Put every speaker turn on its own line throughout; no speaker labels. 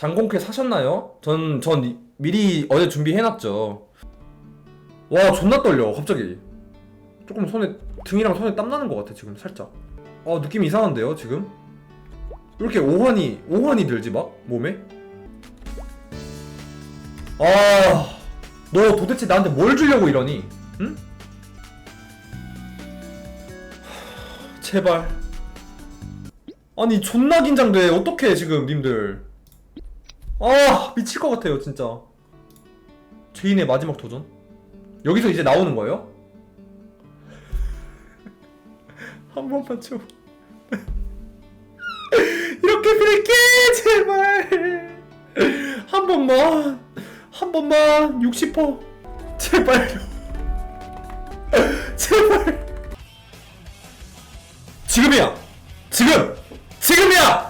장공캐 사셨나요? 전, 전 이- 미리 어제 준비해놨죠. 와, 존나 떨려, 갑자기. 조금 손에, 등이랑 손에 땀 나는 것 같아, 지금, 살짝. 어, 느낌 이상한데요, 지금? 왜 이렇게 오한이, 오한이 들지, 막? 몸에? 아, 너 도대체 나한테 뭘 주려고 이러니? 응? 제발. 아니, 존나 긴장돼. 어떡해, 지금, 님들. 아 미칠 것 같아요 진짜. 죄인의 마지막 도전? 여기서 이제 나오는 거예요? 한 번만 좀. 이렇게 빌게 제발. 한 번만 한 번만 60% 제발요 제발. 지금이야. 지금. 지금이야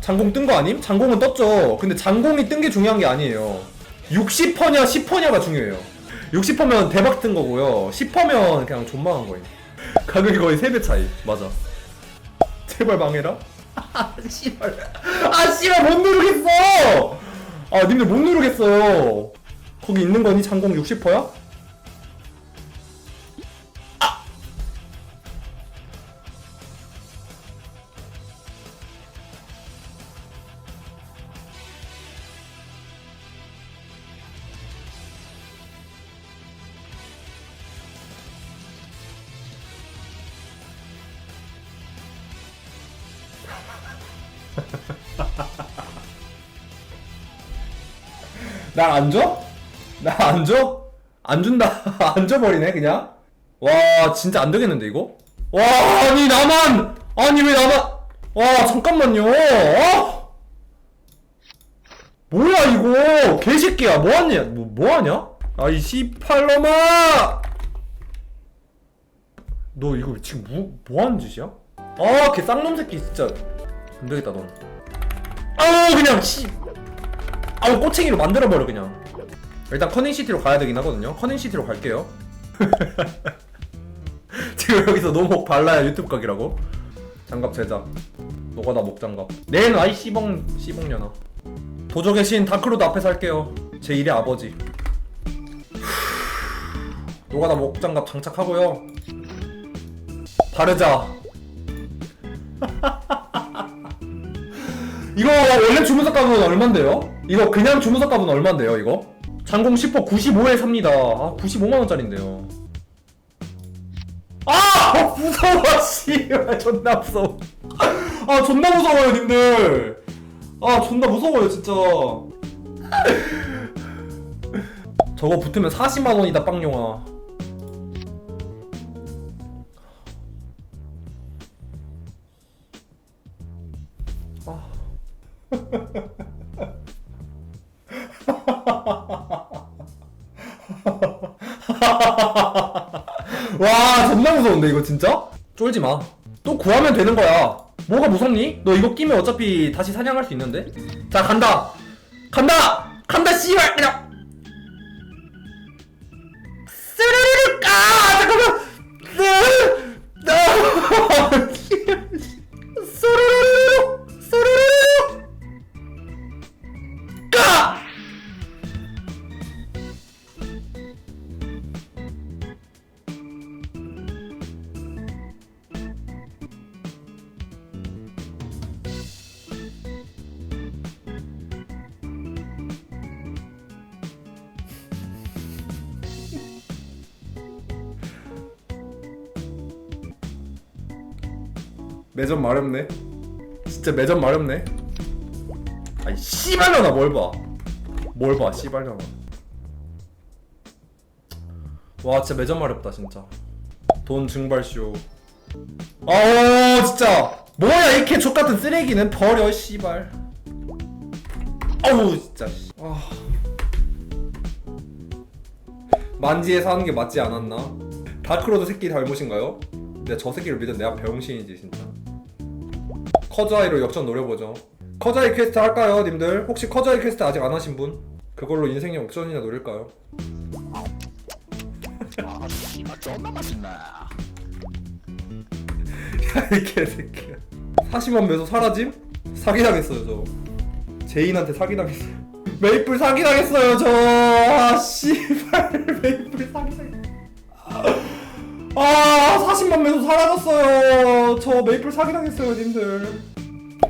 장공 뜬 거 아님? 장공은 떴죠. 근데 장공이 뜬 게 중요한 게 아니에요. 60%냐 10%냐가 중요해요. 60%면 대박 뜬 거고요. 10%면 그냥 존망한 거예요. 가격이 거의 3배 차이. 맞아. 제발 망해라. 아 씨발. 아 씨발 못 누르겠어. 아 님들 못 누르겠어요. 거기 있는 거니 장공 60%야? 나안 줘? 나안 줘? 안 준다. 안 줘버리네, 그냥. 와, 진짜 안 되겠는데, 이거? 와, 아니, 나만! 아니, 왜 나만! 와, 잠깐만요. 어? 뭐야, 이거! 개새끼야, 뭐하냐? 뭐, 뭐하냐? 아이, 씨팔놈아! 너 이거 지금 뭐, 뭐하는 짓이야? 아, 걔 쌍놈 새끼, 진짜. 안 되겠다, 넌. 아우, 그냥, 씨. 아우 꼬챙이로 만들어버려 그냥. 일단 커닝시티로 가야 되긴 하거든요. 커닝시티로 갈게요. 지금 여기서 노목 발라야 유튜브 각이라고? 장갑 제작. 노가다 목장갑. 내는 아이 씨봉 씨봉년아. 도적의 신 다크로드 앞에 살게요. 제 일의 아버지. 노가다 목장갑 장착하고요. 바르자 이거 원래 주문석 값은 얼만데요? 이거 그냥 주문석 값은 얼만데요 이거? 장공 10호 95에 삽니다. 아 95만원짜린데요. 아! 무서워 씨발. 존나 무서워. 아 존나 무서워요 님들. 아 존나 무서워요 진짜. 저거 붙으면 40만원이다 빵용아 와 존나 무서운데 이거 진짜? 쫄지 마. 또 구하면 되는 거야. 뭐가 무섭니? 너 이거 끼면 어차피 다시 사냥할 수 있는데. 자 간다. 간다. 간다 씨발 그냥. 스르르르 아 잠깐만. 매점 마렵네. 진짜 매점 마렵네. 아이 씨발려나 뭘 봐. 뭘 봐, 씨발려나. 와 진짜 매점 마렵다 진짜. 돈 증발쇼. 아 진짜 뭐야 이렇게 족같은 쓰레기는 버려 씨발. 아우 진짜. 씨. 아. 만지에서 하는 게 맞지 않았나? 다크로드 새끼 잘못인가요? 근데 저 새끼를 믿은 내가 병신이지 진짜. 커즈아이로 역전 노려보죠. 커즈아이 퀘스트 할까요, 님들? 혹시 커즈아이 퀘스트 아직 안 하신 분? 그걸로 인생 역전이나 노릴까요?
아, 존나 맛있네.
이 개새끼야. 40만 매소 사라짐? 사기당했어요 저. 제인한테 사기당했어요 메이플 사기당했어요 저 아 씨발 메이플 사기당했어 아 40만 매도 사라졌어요. 저 메이플 사기당했어요 님들.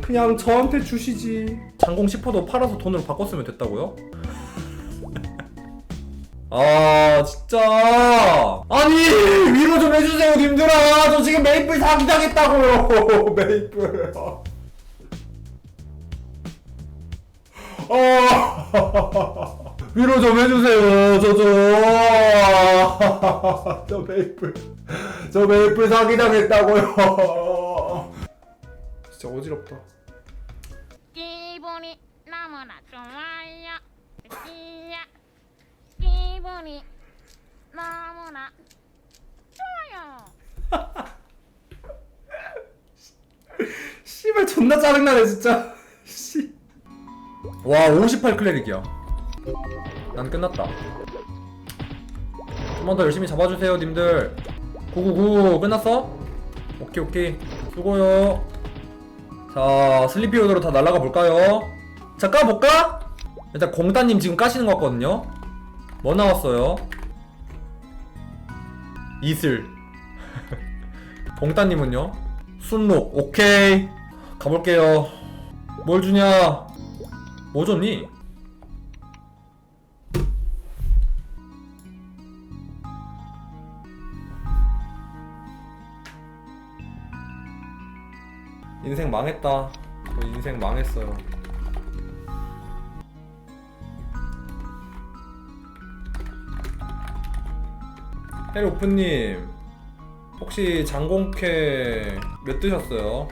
그냥 저한테 주시지. 장공 10호도 팔아서 돈으로 바꿨으면 됐다고요? 아 진짜. 아니 위로 좀 해주세요 님들아. 저 지금 메이플 사기당했다고요 메이플. 아 위로 좀 해주세요 저 저 저 메이플 저 메이플 사기당했다고요 진짜 어지럽다
기분이 너무나 좋아요. 기분이 너무나 좋아요.
씨발 존나 짜증나네 진짜 씨. 와58 클레릭이야 난 끝났다 좀만 더 열심히 잡아주세요 님들 999 끝났어? 오케이 오케이 수고요 자 슬리피 오더로 다 날라가 볼까요? 자 까볼까? 일단 공따님 지금 까시는 것 같거든요 뭐 나왔어요? 이슬 공따님은요? 순록 오케이 가볼게요 뭘 주냐 뭐 줬니? 인생 망했다 저 인생 망했어요 해리 오프님 혹시 장공캐 몇 드셨어요?